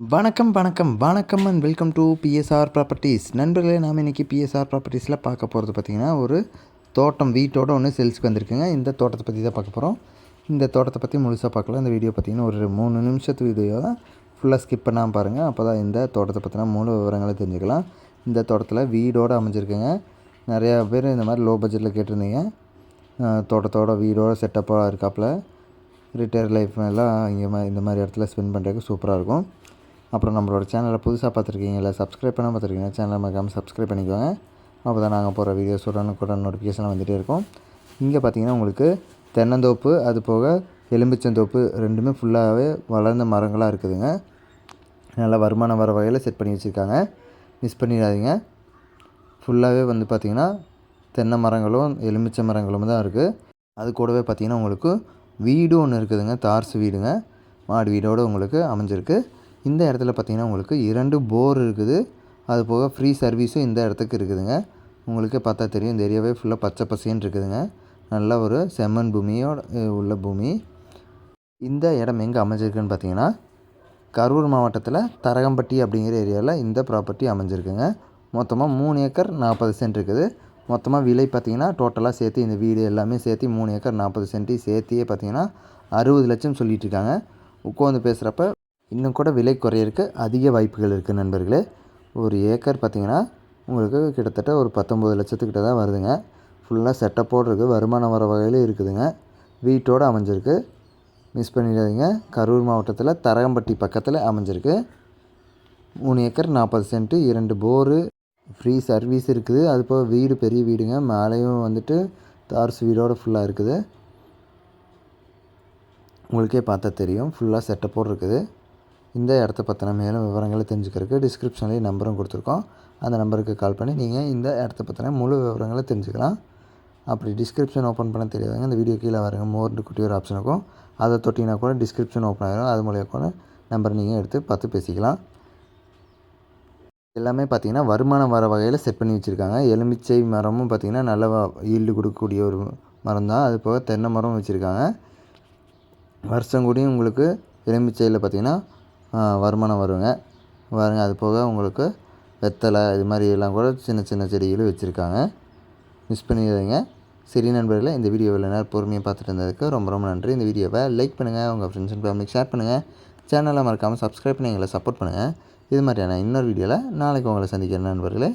வணக்கம் வணக்கம் வணக்கம் and welcome to BSR properties நண்பர்களே நாம் இன்றைக்கி பிஎஸ்ஆர் ப்ராப்பர்ட்டிஸில் பார்க்க போகிறது பார்த்திங்கன்னா ஒரு தோட்டம் வீட்டோட ஒன்று சேல்ஸ்க்கு வந்திருக்குங்க. இந்த தோட்டத்தை பற்றி தான் பார்க்க போகிறோம் இந்த தோட்டத்தை பற்றி முழுசாக பார்க்கலாம். இந்த வீடியோ பார்த்திங்கன்னா ஒரு மூணு நிமிஷத்து வீடியோ தான். ஃபுல்லாக ஸ்கிப் பண்ணாமல் பாருங்கள் அப்போ தான் இந்த தோட்டத்தை பற்றின மூணு விவரங்களை தெரிஞ்சுக்கலாம். இந்த தோட்டத்தில் வீடோடு அமைஞ்சிருக்குங்க. நிறையா பேர் இந்த மாதிரி லோ பட்ஜெட்டில் கேட்டிருந்தீங்க தோட்டத்தோட வீடோட செட்டப்பாக இருக்காப்புல. ரிட்டையர் லைஃப் எல்லாம் இங்கே மா இந்த மாதிரி இடத்துல ஸ்பெண்ட் பண்ணுறதுக்கு சூப்பராக இருக்கும். அப்புறம் நம்மளோட சேனலை புதுசாக பார்த்துருக்கீங்களா சப்ஸ்கிரைப் பண்ண பார்த்துருக்கீங்க சேனலை மறக்காமல் சப்ஸ்கிரைப் பண்ணிக்கோங்க. அப்போ தான் நாங்கள் போகிற வீடியோஸ் உடனுக்குடன் நோட்டிஃபிகேஷன் வந்துகிட்டே இருக்கும். இங்கே பார்த்தீங்கன்னா உங்களுக்கு தென்னந்தோப்பு அது போக எலும்பிச்சந்தோப்பு ரெண்டுமே ஃபுல்லாகவே வளர்ந்த மரங்களாக இருக்குதுங்க. நல்லா வருமானம் வர வகையில் செட் பண்ணி வச்சுருக்காங்க. மிஸ் பண்ணிடாதீங்க. ஃபுல்லாகவே வந்து பார்த்திங்கன்னா தென்னை மரங்களும் எலுமிச்சை மரங்களும் தான் இருக்குது அது கூடவே பார்த்திங்கன்னா உங்களுக்கு வீடு ஒன்று இருக்குதுங்க. தார்ஸ் வீடுங்க. மாடு வீடோடு உங்களுக்கு அமைஞ்சிருக்கு. இந்த இடத்துல பார்த்திங்கன்னா உங்களுக்கு இரண்டு போர் இருக்குது. அது போக ஃப்ரீ சர்வீஸும் இந்த இடத்துக்கு இருக்குதுங்க. உங்களுக்கே பார்த்தா தெரியும். இந்த ஏரியாவே ஃபுல்லாக பச்சை பசேன்னு இருக்குதுங்க. நல்ல ஒரு செம்மண் பூமியோட உள்ள பூமி. இந்த இடம் எங்கே அமைஞ்சிருக்குன்னு பார்த்தீங்கன்னா கரூர் மாவட்டத்தில் தரகம்பட்டி அப்படிங்கிற ஏரியாவில் இந்த ப்ராப்பர்ட்டி அமைஞ்சிருக்குங்க. மொத்தமாக மூணு ஏக்கர் நாற்பது சென்ட் இருக்குது. மொத்தமாக விலை பார்த்தீங்கன்னா டோட்டலாக சேர்த்து இந்த வீடு எல்லாமே சேர்த்து மூணு ஏக்கர் நாற்பது சென்ட்டு சேர்த்தியே பார்த்தீங்கன்னா அறுபது லட்சம் சொல்லிகிட்ருக்காங்க உட்காந்து பேசுகிறப்ப இன்னும் கூட விலை குறையிறதுக்கு அதிக வாய்ப்புகள் இருக்குது நண்பர்களே. ஒரு ஏக்கர் பார்த்திங்கன்னா உங்களுக்கு கிட்டத்தட்ட ஒரு பத்தொம்பது லட்சத்துக்கிட்ட தான் வருதுங்க. ஃபுல்லாக செட்டப்போடு இருக்குது வருமானம் வர வகையில் இருக்குதுங்க. வீட்டோடு அமைஞ்சிருக்கு. மிஸ் பண்ணிடாதீங்க. கரூர் மாவட்டத்தில் தரகம்பட்டி பக்கத்தில் அமைஞ்சிருக்கு. மூணு ஏக்கர் நாற்பது சென்ட்டு இரண்டு போரு ஃப்ரீ சர்வீஸ் இருக்குது. அது போக வீடு பெரிய வீடுங்க. மேலேயும் வந்துட்டு தார்ஸ் வீடோடு ஃபுல்லாக இருக்குது. உங்களுக்கே பார்த்தா தெரியும். ஃபுல்லாக செட்டப்போடு இருக்குது. இந்த இடத்த பற்றின மேலும் விவரங்களை தெரிஞ்சுக்கிறதுக்கு டிஸ்கிரிப்ஷன்லேயே நம்பரும் கொடுத்துருக்கோம். அந்த நம்பருக்கு கால் பண்ணி நீங்கள் இந்த இடத்த பற்றின முழு விவரங்களை தெரிஞ்சுக்கலாம். அப்படி டிஸ்கிரிப்ஷன் ஓப்பன் பண்ண தெரியாதவங்க இந்த வீடியோ கீழே வரங்க மோர்னு குட்டி ஒரு ஆப்ஷன் இருக்கும். அதை தொட்டிங்கன்னா கூட டிஸ்கிரிப்ஷன் ஓப்பன் ஆகிடும் அது மூலியம் கூட நம்பர் நீங்கள் எடுத்து பார்த்து பேசிக்கலாம். எல்லாமே பார்த்திங்கன்னா வருமானம் வர வகையில் செட் பண்ணி வச்சுருக்காங்க. எலுமிச்சை மரமும் பார்த்திங்கன்னா நல்ல ஈல்டு கொடுக்கக்கூடிய ஒரு மரம் தான். அது போக தென்னை மரம் வச்சுருக்காங்க. வருஷம் கூடயும் உங்களுக்கு எலுமிச்சையில் பார்த்திங்கன்னா வருமானம் வருங்க. வருங்க அது போக உங்களுக்கு வெத்தலை இது மாதிரி எல்லாம் கூட சின்ன சின்ன செடிகளும் வச்சுருக்காங்க. மிஸ் பண்ணிடாதீங்க. சரி நண்பர்களே இந்த வீடியோ இவ்வளோ நேரம் பொறுமையாக பார்த்துட்டு இருந்ததுக்கு ரொம்ப ரொம்ப நன்றி. இந்த வீடியோவை லைக் பண்ணுங்கள் உங்கள் ஃப்ரெண்ட்ஸ் அண்ட் ஃபேமிலிக்கு ஷேர் பண்ணுங்கள் சேனலை மறக்காமல் சப்ஸ்கிரைப் பண்ணி எங்களை சப்போர்ட் பண்ணுங்கள் இது மாதிரியான இன்னொரு வீடியோவில் நாளைக்கு உங்களை சந்திக்கிறேன் நண்பர்களே.